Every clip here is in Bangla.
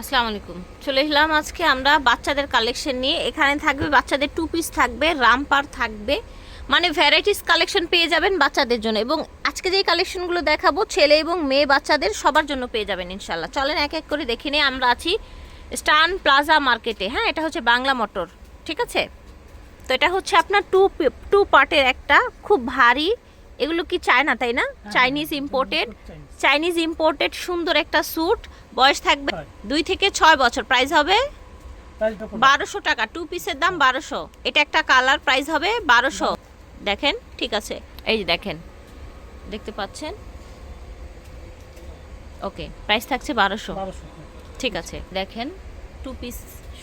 আসসালামু আলাইকুম। চলে এলাম আজকে আমরা বাচ্চাদের কালেকশন নিয়ে। এখানে থাকবে বাচ্চাদের টু পিস থাকবে রামপার থাকবে। মানে ভ্যারাইটিস কালেকশন পেয়ে যাবেন বাচ্চাদের জন্য। এবং আজকে যেই কালেকশনগুলো দেখাবো, ছেলে এবং মেয়ে বাচ্চাদের সবার জন্য পেয়ে যাবেন ইনশাল্লাহ চলেন এক এক করে দেখে নিয়ে আমরা আছি স্টান প্লাজা মার্কেটে হ্যাঁ এটা হচ্ছে বাংলা মোটর ঠিক আছে? তো এটা হচ্ছে আপনার টু টু পার্টের একটা খুব ভারী এগুলো কি চায়না তাই না? চাইনিজ ইম্পোর্টেড চাইনিজ ইম্পোর্টেড সুন্দর একটা স্যুট বয়স থাকবে হয়। দুই থেকে ছয় বছর। প্রাইস হবে? বারোশো টাকা। টু পিসের দাম বারোশো। এটা একটা কালার প্রাইস হবে বারোশো। দেখেন ঠিক আছে। এই যে দেখেন দেখতে পাচ্ছেন? ওকে প্রাইস থাকছে বারোশো। 1200 ঠিক আছে দেখেন। টু পিস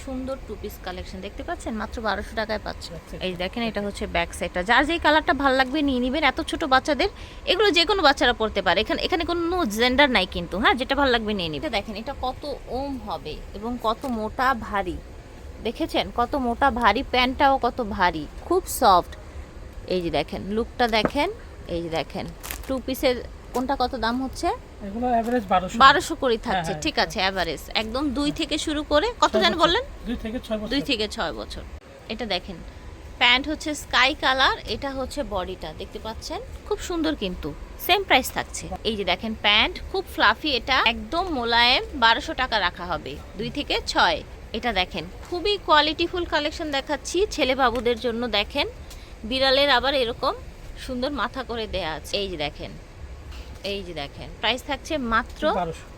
সুন্দর টু পিস কালেকশন দেখতে পাচ্ছেন? মাত্র বারোশো টাকায় পাচ্ছেন। এই দেখেন এটা হচ্ছে ব্যাক সাইডটা যার যেই কালারটা ভালো লাগবে নিয়ে নেবেন। এত ছোট বাচ্চাদের এগুলো যে কোনো বাচ্চারা পড়তে পারে। এখানে এখানে কোনো জেন্ডার নাই কিন্তু হ্যাঁ? যেটা ভালো লাগবে নিয়ে নেবেন। দেখেন এটা কত ওম হবে এবং কত মোটা ভারী। দেখেছেন? কত মোটা ভারী প্যান্টটাও কত ভারী। খুব সফট এই যে দেখেন লুকটা দেখেন। এই যে দেখেন টু পিসের কোনটা কত দাম হচ্ছে? এগুলো এভারেজ 1200 বারোশো করে থাকছে হ্যাঁ, ঠিক আছে অ্যাভারেজ একদম দুই থেকে শুরু করে কত যেন বললেন? দুই থেকে 6 বছর। থেকে ছয় বছর। এটা দেখেন প্যান্ট হচ্ছে স্কাই কালার এটা হচ্ছে বডিটা দেখতে পাচ্ছেন? খুব সুন্দর কিন্তু সেম প্রাইস থাকছে। এই যে দেখেন প্যান্ট খুব ফ্লাফি এটা একদম মোলায়েম বারোশো টাকা রাখা হবে দুই থেকে ছয়। এটা দেখেন খুবই কোয়ালিটিফুল কালেকশন দেখাচ্ছি ছেলে বাবুদের জন্য দেখেন বিড়ালের আবার এরকম সুন্দর মাথা করে দেয়া আছে। এই যে দেখেন এই যে দেখেন প্রাইস থাকছে মাত্র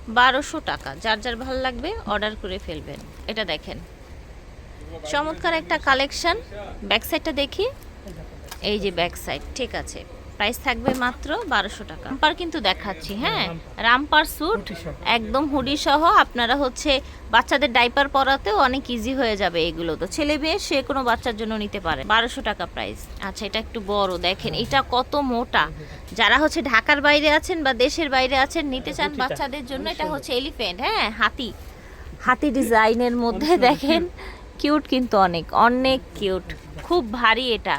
বারোশো। টাকা। যার যার ভালো লাগবে অর্ডার করে ফেলবেন। এটা দেখেন। চমৎকার একটা কালেকশন ব্যাক সাইডটা দেখি। এই এই যে ব্যাক সাইড ঠিক আছে। প্রাইস থাকবে মাত্র বারোশো টাকা। রামপার কিন্তু দেখাচ্ছি হ্যাঁ? রামপার স্যুট একদম হুডি সহ আপনারা হচ্ছে বাচ্চাদের ডাইপার পরাতেও অনেক ইজি হয়ে যাবে এগুলো তো। ছেলে মেয়ে সে কোনো বাচ্চার জন্য নিতে পারে। বারোশো টাকা প্রাইস আচ্ছা এটা একটু বড় দেখেন এটা কত মোটা। যারা হচ্ছে ঢাকার বাইরে আছেন বা দেশের বাইরে আছেন নিতে চান বাচ্চাদের জন্য এটা হচ্ছে এলিফ্যান্ট হ্যাঁ হাতি। হাতি ডিজাইনের মধ্যে দেখেন কিউট কিন্তু অনেক অনেক কিউট খুব ভারী এটা।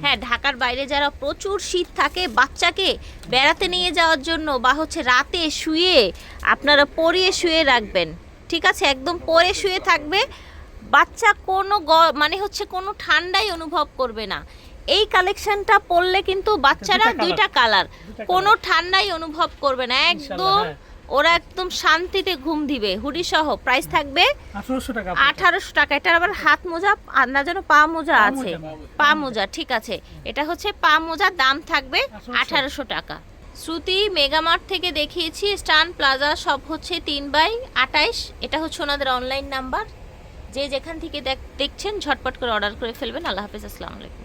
হ্যাঁ ঢাকার বাইরে যারা প্রচুর শীত থাকে বাচ্চাকে বেড়াতে নিয়ে যাওয়ার জন্য বা হচ্ছে রাতে শুয়ে আপনারা পরিয়ে শুয়ে রাখবেন ঠিক আছে? একদম পরে শুয়ে থাকবে। বাচ্চা কোনো গ- মানে হচ্ছে কোনো ঠান্ডাই অনুভব করবে না। এই কালেকশনটা পরলে কিন্তু বাচ্চারা দুইটা কালার কোনো ঠান্ডাই অনুভব করবে না। একদম হ্যাঁ। ওরা একদম শান্তিতে ঘুম দিবে। হুডি সহ প্রাইস থাকবে আঠারোশো টাকা এটার আবার হাত মোজা আর না যেন পা মোজা আছে। পা মোজা। ঠিক আছে। এটা হচ্ছে পা মোজার দাম থাকবে আঠারোশো। টাকা। শ্রুতি মেগামার্ট থেকে দেখিয়েছি স্টান প্লাজা সব হচ্ছে তিন বাই আটাইশ এটা হচ্ছে ওনাদের অনলাইন নাম্বার যে যেখান থেকে দেখ- দেখছেন ঝটপট করে অর্ডার করে ফেলবেন। আল্লাহ হাফিজ আসসালামু আলাইকুম।